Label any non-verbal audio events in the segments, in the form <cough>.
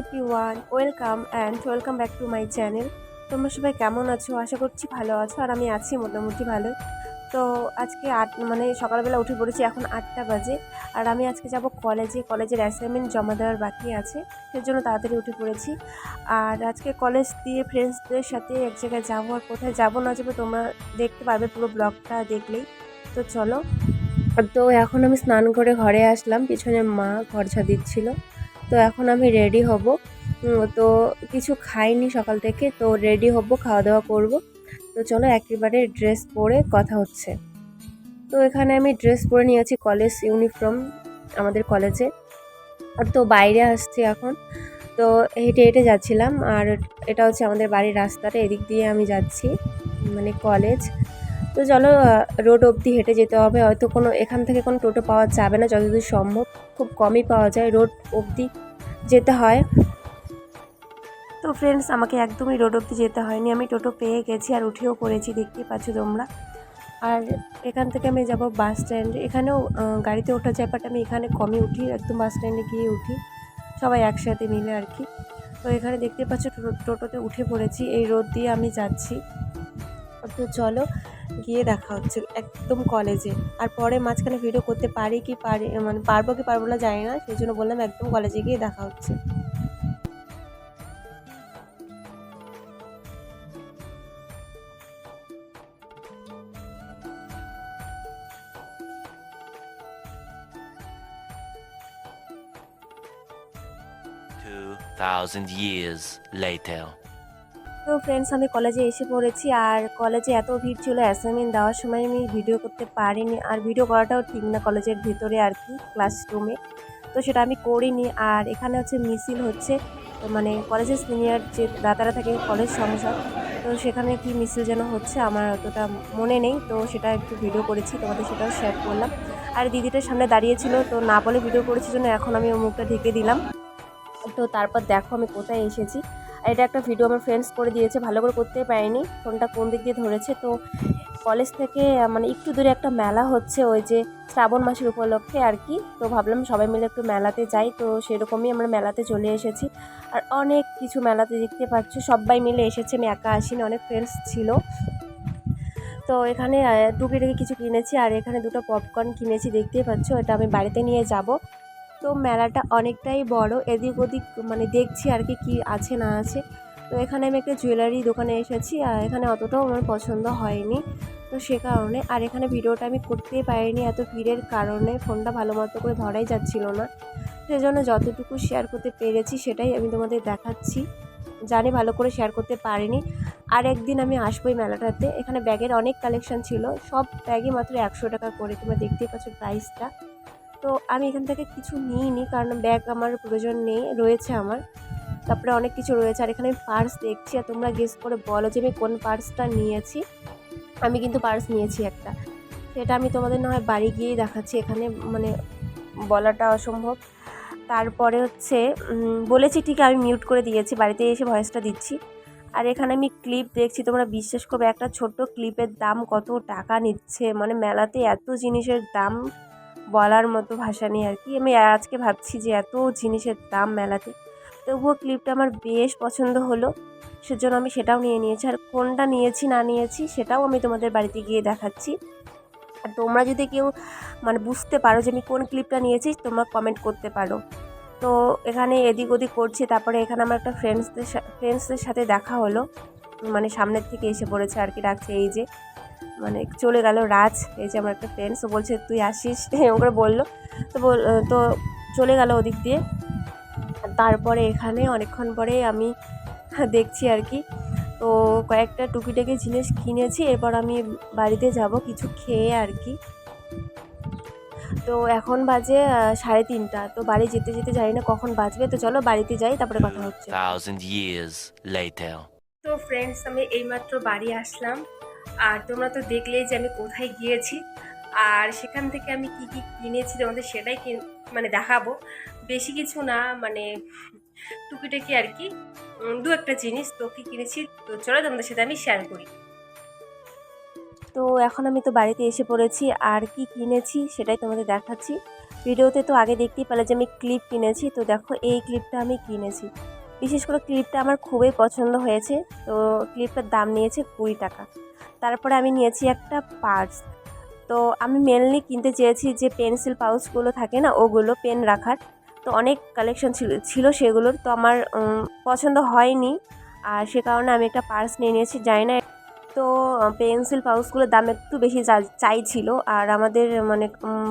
Everyone welcome and welcome back to my channel তোমরা সবাই কেমন আছো? আশা করছি ভালো আছো, আর আমি আছি মোটামুটি ভালো। তো আজকে আট মানে সকালবেলা উঠে পড়েছি, এখন আটটা বাজে। আর আমি আজকে যাব কলেজে, কলেজের অ্যাসাইনমেন্ট জমা দেওয়ার বাকি আছে, সেজন্য তাড়াতাড়ি উঠে পড়েছি। আর আজকে কলেজ দিয়ে ফ্রেন্ডসদের সাথে এক জায়গায় যাব আর কোথায় যাব না যাব তোমরা দেখতে পারবে পুরো ব্লগটা দেখলেই। তো চলো। তো এখন আমি স্নান করে ঘরে আসলাম, পিছনে মা ঘর ঝা দিচ্ছিল। তো এখন আমি রেডি হব। তো কিছু খাইনি সকাল থেকে, তো রেডি হব খাওয়া দাওয়া করব। তো চলো একেবারে ড্রেস পরে কথা হচ্ছে। তো এখানে আমি ড্রেস পরে নিয়েছি কলেজ ইউনিফর্ম আমাদের কলেজে আর তো বাইরে আসছি এখন। তো হেঁটে হেঁটে যাচ্ছিলাম, আর এটা হচ্ছে আমাদের বাড়ির রাস্তাটা, এদিক দিয়ে আমি যাচ্ছি মানে কলেজ তো চলো রোড অবধি হেঁটে যেতে হবে। হয়তো কোনো, এখান থেকে কোনো টোটো পাওয়া যাবে না যতদূর সম্ভব। খুব কমই পাওয়া যায় রোড অবধি যেতে হয়। তো ফ্রেন্ডস আমাকে একদমই রোড অবধি যেতে হয়নি। আমি টোটো পেয়ে গেছি আর উঠেও পড়েছি দেখতে পাচ্ছ তোমরা। আর এখান থেকে আমি যাব বাস স্ট্যান্ডে এখানেও গাড়িতে ওঠা যায় বাট আমি এখানে কমই উঠি, একদম বাস স্ট্যান্ডে গিয়ে উঠি। সবাই একসাথে মিলে আর কি। তো এখানে দেখতে পাচ্ছ টোটোতে উঠে পড়েছি। এই রোড দিয়ে আমি যাচ্ছি। তো চলো গিয়ে দেখা হচ্ছে একদম কলেজে আর পরে মাঝখানে ভিডিও করতে পারি কি পারি মানে পারব কি পারব না জানি না, সেই জন্য বললাম একদম কলেজে গিয়ে দেখা হচ্ছে Two thousand years later. তো ফ্রেন্ডস আমি কলেজে এসে পড়েছি আর কলেজে এত ভিড় ছিল অ্যাসাইনমেন্ট দেওয়ার সময় আমি ভিডিও করতে পারিনি আর ভিডিও করাটাও ঠিক না কলেজের ভিতরে আর কি ক্লাসরুমে তো সেটা আমি করিনি আর এখানে হচ্ছে মিছিল হচ্ছে, তো মানে কলেজের সিনিয়র যে দাদারা থাকে কলেজ সংসদ, তো সেখানে কি মিছিল যেন হচ্ছে আমার অতটা মনে নেই, তো সেটা একটু ভিডিও করেছি, তোমাদের সেটাও শেয়ার করলাম। আর দিদিটার সামনে দাঁড়িয়েছিল তো না বলে ভিডিও করেছি জন্য এখন আমি ওর মুখটা ঢেকে দিলাম। তো তারপর দেখো আমি কোথায় এসেছি। এটা একটা ভিডিও আমার ফ্রেন্ডস করে দিয়েছে ভালো করে করতে পারিনি ফোনটা কোন দিক দিয়ে ধরেছে তো কলেজ থেকে মানে একটু দূরে একটা মেলা হচ্ছে ওই যে শ্রাবণ মাসের উপলক্ষে আর কি তো ভাবলাম সবাই মিলে একটু মেলাতে যাই তো সেরকমই আমরা মেলাতে চলে এসেছি। আর অনেক কিছু মেলাতে দেখতে পাচ্ছ সবাই মিলে এসেছে আমি একা আসিনি অনেক ফ্রেন্ডস ছিল। তো এখানে আহ, টুকিটাকি কিছু কিনেছি আর এখানে দুটো পপকর্ন কিনেছি দেখতেই পাচ্ছ এটা আমি বাড়িতে নিয়ে যাব। তো মেলাটা অনেকটাই বড়, এদিক ওদিক মানে দেখছি আর কি, কী আছে না আছে। তো এখানে আমি একটা জুয়েলারি দোকানে এসেছি, আর এখানে অতটাও আমার পছন্দ হয়নি, তো সে কারণে। আর এখানে ভিডিওটা আমি করতেই পারিনি এত ভিড়ের কারণে, ফোনটা ভালো মতো করে ধরাই যাচ্ছিল না। সেজন্য যতটুকু শেয়ার করতে পেরেছি সেটাই আমি তোমাদের দেখাচ্ছি। জানি ভালো করে শেয়ার করতে পারিনি। আর একদিন আমি আসব এই মেলাটাতে। এখানে ব্যাগের অনেক কালেকশন ছিল, সব ব্যাগই মাত্র একশো টাকা করে, তোমরা দেখতেই পাচ্ছ প্রাইসটা তো আমি এখান থেকে কিছু নিইনি কারণ ব্যাগ আমার প্রয়োজন নেই, রয়েছে আমার। তারপরে অনেক কিছু রয়েছে আর এখানে আমি পার্স দেখছি আর তোমরা গেস করে বলো যে আমি কোন পার্সটা নিয়েছি। আমি কিন্তু পার্স নিয়েছি একটা। সেটা আমি তোমাদের না হয় বাড়ি গিয়েই দেখাচ্ছি, এখানে মানে বলাটা অসম্ভব। তারপরে হচ্ছে বলেছি ঠিক আমি মিউট করে দিয়েছি, বাড়িতে এসে ভয়েসটা দিচ্ছি। আর এখানে আমি ক্লিপ দেখছি, তোমরা বিশ্বাস করবে একটা ছোট্ট ক্লিপের দাম কত টাকা নিচ্ছে? মানে মেলাতে এত জিনিসের দাম বলার মতো ভাষা নেই আর কি। আমি আজকে ভাবছি যে এত জিনিসের দাম মেলাতে। তবুও ক্লিপটা আমার বেশ পছন্দ হলো। সেজন্য আমি সেটাও নিয়ে নিয়েছি। আর কোনটা নিয়েছি, না নিয়েছি, সেটাও আমি তোমাদের বাড়িতে গিয়ে দেখাচ্ছি। আর তোমরা যদি কেউ মানে বুঝতে পারো যে আমি কোন ক্লিপটা নিয়েছি, তোমরা কমেন্ট করতে পারো। তো এখানে এদিক ওদিক করছি। তারপরে এখানে আমার একটা ফ্রেন্ডসদের ফ্রেন্ডসদের সাথে দেখা হলো। মানে সামনের থেকে এসে পড়েছে আর কি, ডাকছে এই যে। মানে চলে গেল রাজ। এই যে আমার একটা ফ্রেন্ডস ও বলছে তুই আসিস? <laughs> এরকম করে বলল। তো বল তো চলে গেল ওদিক দিয়ে। তারপরে এখানে অনেকক্ষণ পরে আমি <laughs> দেখছি আর কি। তো কয়েকটা টুকিটাকি জিনিস কিনেছি এরপর আমি বাড়িতে যাব কিছু খেয়ে আর কি। তো এখন বাজে সাড়ে তিনটা। তো বাড়ি যেতে যেতে জানি না কখন বাজবে। তো চলো বাড়িতে যাই তারপরে কথা হচ্ছে. তো ফ্রেন্ডস আমি এইমাত্র বাড়ি আসলাম। আর তোমরা তো দেখলেই যে আমি কোথায় গিয়েছি আর সেখান থেকে আমি কি কি কিনেছি তোমাদের সেটাই মানে দেখাবো। বেশি কিছু না মানে টুকিটাকি আর কি। দু একটা জিনিস তো কি কিনেছি, তো চলো তোমাদের সাথে আমি শেয়ার করি। তো এখন আমি তো বাড়িতে এসে পড়েছি, আর কি কিনেছি সেটাই তোমাদের দেখাচ্ছি। ভিডিওতে তো আগে দেখতেই পেলে যে আমি ক্লিপ কিনেছি, তো দেখো এই ক্লিপটা আমি কিনেছি। বিশেষ করে ক্লিপটা আমার খুবই পছন্দ হয়েছে। তো ক্লিপটার দাম নিয়েছে কুড়ি টাকা। তারপরে আমি নিয়েছি একটা পার্স। তো আমি মেনলি কিনতে চেয়েছি যে পেন্সিল পাউচগুলো থাকে না, ওগুলো পেন রাখার। তো অনেক কালেকশন ছিল ছিল সেগুলোর। তো আমার পছন্দ হয়নি। আর সে কারণে আমি একটা পার্স নিয়ে নিয়েছি, জানি না। তো পেন্সিল পাউচগুলোর দাম একটু বেশি চাইছিল। আর আমাদের মানে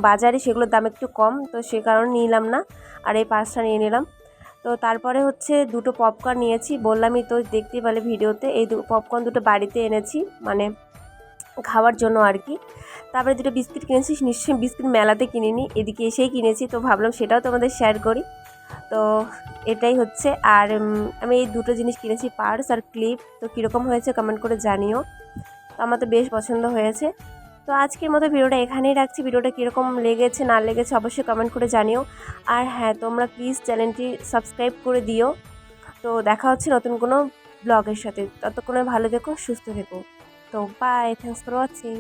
বাজারে সেগুলোর দাম একটু কম। তো সে কারণে নিলাম না। আর এই পার্সটা নিয়ে নিলাম। তো তারপরে হচ্ছে দুটো পপকর্ন নিয়েছি। বললামই তো দেখতেই পেলে ভিডিওতে, এই পপকর্ন দুটো বাড়িতে এনেছি মানে খাওয়ার জন্য আর কি। তারপরে দুটো বিস্কিট কিনেছি, নিশ্চয়ই বিস্কিট মেলাতে কিনিনি, এদিকে এসেই কিনেছি, তো ভাবলাম সেটাও তোমাদের শেয়ার করি। তো এটাই হচ্ছে, আর আমি এই দুটো জিনিস কিনেছি, পার্স আর ক্লিপ, তো কীরকম হয়েছে কমেন্ট করে জানিও। আমার তো বেশ পছন্দ হয়েছে। তো আজকের মতো ভিডিওটা এখানেই রাখছি। ভিডিওটা কীরকম লেগেছে, না লেগেছে অবশ্যই কমেন্ট করে জানিও। আর হ্যাঁ তোমরা প্লিজ চ্যানেলটি সাবস্ক্রাইব করে দিও। তো দেখা হচ্ছে নতুন কোনো ব্লগের সাথে। ততক্ষণে ভালো থেকো, সুস্থ থেকো। তো বাই থ্যাংকস ফর ওয়াচিং